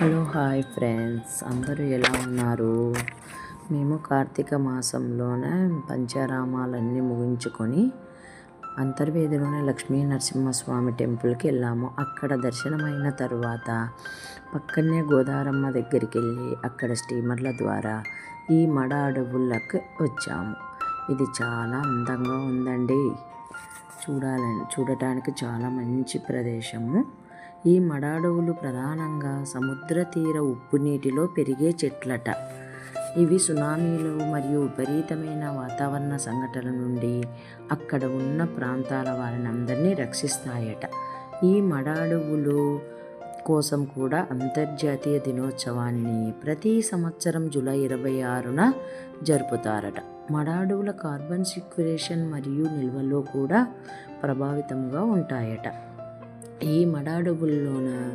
Hello hi friends. అందరూ ఎలా ఉన్నారు? మేము కార్తీక మాసంలోనే పంచారామాలన్నీ ముగించుకొని అంతర్వేదిలోనే లక్ష్మీ నరసింహస్వామి టెంపుల్కి వెళ్ళాము. అక్కడ దర్శనమైన తర్వాత పక్కనే గోదారమ్మ దగ్గరికి వెళ్ళి అక్కడ స్టీమర్ల ద్వారా ఈ మడ అడవులకు వచ్చాము. ఇది చాలా అందంగా ఉందండి. చూడాలని చూడటానికి చాలా మంచి ప్రదేశము. ఈ మడాడవులు ప్రధానంగా సముద్ర తీర ఉప్పు నీటిలో పెరిగే చెట్లట. ఇవి సునామీలు మరియు విపరీతమైన వాతావరణ సంఘటనల నుండి అక్కడ ఉన్న ప్రాంతాల వారిని అందరినీ రక్షిస్తాయట. ఈ మడాడవులు కోసం కూడా అంతర్జాతీయ దినోత్సవాన్ని ప్రతి సంవత్సరం జూలై ఇరవై ఆరున జరుపుతారట. మడాడువుల కార్బన్ సిక్యురేషన్ మరియు నిల్వలో కూడా ప్రభావితంగా ఉంటాయట. ఈ మడాడువుల్లోన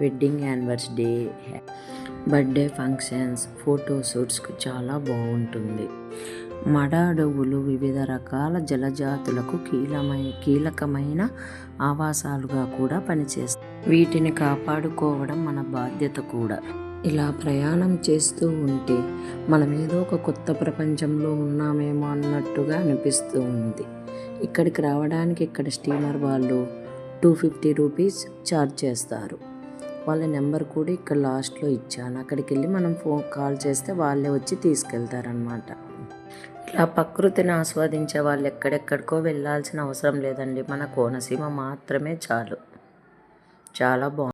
వెడ్డింగ్ యానివర్సరీ బర్త్డే ఫంక్షన్స్ ఫోటోషూట్స్కు చాలా బాగుంటుంది మడ అడవులు వివిధ రకాల జలజాతులకు కీలమై కీలకమైన ఆవాసాలుగా కూడా పనిచేస్తాయి. వీటిని కాపాడుకోవడం మన బాధ్యత కూడా. ఇలా ప్రయాణం చేస్తూ ఉంటే మనం ఏదో ఒక కొత్త ప్రపంచంలో ఉన్నామేమో అన్నట్టుగా అనిపిస్తూ ఉంది. ఇక్కడికి రావడానికి ఇక్కడ స్టీమర్ వాళ్ళు టూ ఫిఫ్టీ రూపీస్ ఛార్జ్ చేస్తారు. వాళ్ళ నెంబర్ కూడా ఇక్కడ లాస్ట్లో ఇచ్చాను. అక్కడికి వెళ్ళి మనం ఫోన్ కాల్ చేస్తే వాళ్ళే వచ్చి తీసుకెళ్తారనమాట ఇలా ప్రకృతిని ఆస్వాదించే వాళ్ళు ఎక్కడెక్కడికో వెళ్ళాల్సిన అవసరం లేదండి. మన కోనసీమ మాత్రమే చాలు. చాలా బాగుంది.